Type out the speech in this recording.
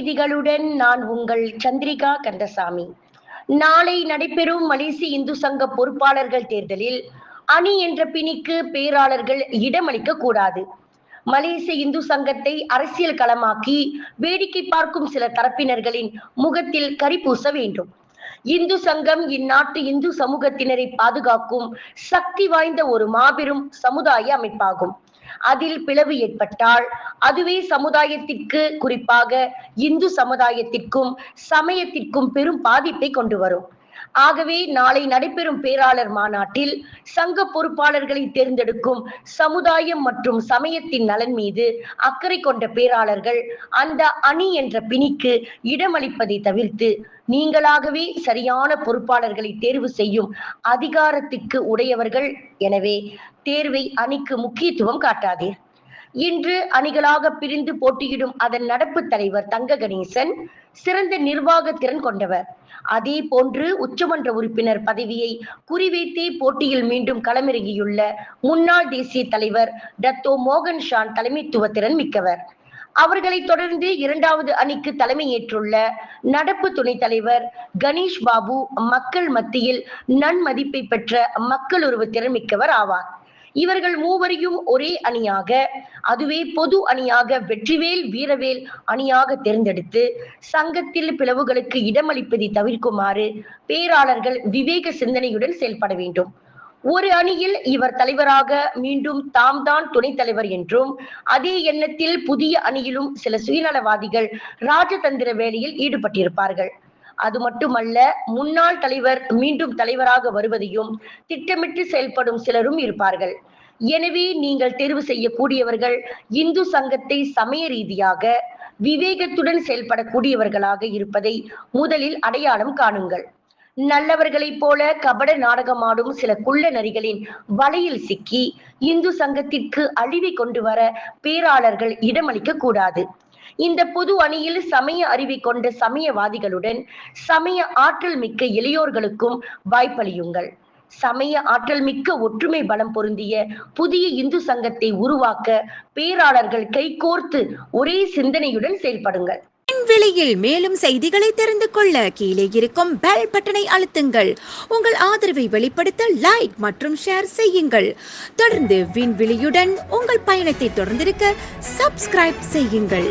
செய்திகளுடன் நான் உங்கள் சந்திரிகா கந்தசாமி. நாளை நடைபெறும் மலேசிய இந்து சங்க பொறுப்பாளர்கள் தேர்தலில் அணி என்ற பிணிக்கு பேராளர்கள் இடமளிக்க கூடாது. மலேசிய இந்து சங்கத்தை அரசியல் களமாக்கி வேடிக்கை பார்க்கும் சில தரப்பினர்களின் முகத்தில் கரிபூச வேண்டும். இந்து சங்கம் இந்நாட்டு இந்து சமூகத்தினரை பாதுகாக்கும் சக்தி வாய்ந்த ஒரு மாபெரும் சமுதாய அமைப்பாகும். அதில் பிளவு ஏற்பட்டால் அதுவே சமுதாயத்திற்கு குறிப்பாக இந்து சமுதாயத்திற்கும் சமயத்திற்கும் பெரும் பாதிப்பை கொண்டு வரும். ஆகவே நாளை நடைபெறும் பேராளர் மாநாட்டில் சங்க பொறுப்பாளர்களை தேர்ந்தெடுக்கும் சமுதாயம் மற்றும் சமயத்தின் நலன் மீது அக்கறை கொண்ட பேராளர்கள் அந்த அணி என்ற பிணிக்கு இடமளிப்பதை தவிர்த்து நீங்களாகவே சரியான பொறுப்பாளர்களை தேர்வு செய்யும் அதிகாரத்துக்கு உடையவர்கள். எனவே தேர்வை அணிக்கு முக்கியத்துவம் காட்டாதீர். இன்று அணிகளாக பிரிந்து போட்டியிடும் அதன் நடப்பு தலைவர் தங்க கணேசன் சிறந்த நிர்வாக திறன் கொண்டவர். அதே போன்று உச்சமன்ற உறுப்பினர் பதவியை குறிவைத்தே போட்டியில் மீண்டும் களமிறங்கியுள்ள முன்னாள் தேசிய தலைவர் டத்தோ மோகன் ஷான் தலைமைத்துவ திறன் மிக்கவர். அவர்களை தொடர்ந்து இரண்டாவது அணிக்கு தலைமையேற்றுள்ள நடப்பு துணைத் தலைவர் கணேஷ் பாபு மக்கள் மத்தியில் நன்மதிப்பை பெற்ற மக்கள் திறன் மிக்கவர் ஆவார். இவர்கள் மூவரையும் ஒரே அணியாக அதுவே பொது அணியாக வெற்றிவேல் வீரவேல் அணியாக தேர்ந்தெடுத்து சங்கத்தில் பிளவுகளுக்கு இடமளிப்பதை தவிர்க்குமாறு பேராளர்கள் விவேக சிந்தனையுடன் செயல்பட வேண்டும். ஒரு அணியில் இவர் தலைவராக மீண்டும் தாம் தான் துணைத் தலைவர் என்றும் அதே எண்ணத்தில் புதிய அணியிலும் சில சுயநலவாதிகள் ராஜதந்திர வேலையில் ஈடுபட்டிருப்பார்கள். அது மட்டுமல்ல முன்னாள் தலைவர் மீண்டும் தலைவராக வருவதையும் திட்டமிட்டு செயல்படும் சிலரும் இருப்பார்கள். எனவே நீங்கள் தேர்வு செய்யக்கூடியவர்கள் இந்து சங்கத்தை சமய ரீதியாக விவேகத்துடன் செயல்படக்கூடியவர்களாக இருப்பதை முதலில் அடையாளம் காணுங்கள். நல்லவர்களைப் போல கபட நாடகமாடும் சில குள்ள நரிகளின் வலையில் சிக்கி இந்து சங்கத்திற்கு அழிவை கொண்டு வர பேராளர்கள் இடமளிக்க கூடாது. இந்த பொது அணியில் சமய அறிவை கொண்ட சமயவாதிகளுடன் சமய ஆற்றல் மிக்க இளையோர்களுக்கும் வாய்ப்பளியுங்கள். சமய ஆற்றல் மிக்க ஒற்றுமை பலம் பொருந்திய புதிய இந்து சங்கத்தை உருவாக்க பேராளர்கள் கைகோர்த்து ஒரே சிந்தனையுடன் செயல்படுங்கள். விலையில் மேலும் செய்திகளை தெரிந்து கொள்ள கீழே இருக்கும் பெல் பட்டனை அழுத்துங்கள். உங்கள் ஆதரவை வெளிப்படுத்த லைக் மற்றும் ஷேர் செய்யுங்கள். தொடர்ந்து விண்வெளியுடன் உங்கள் பயணத்தை தொடர்ந்திருக்க சப்ஸ்கிரைப் செய்யுங்கள்.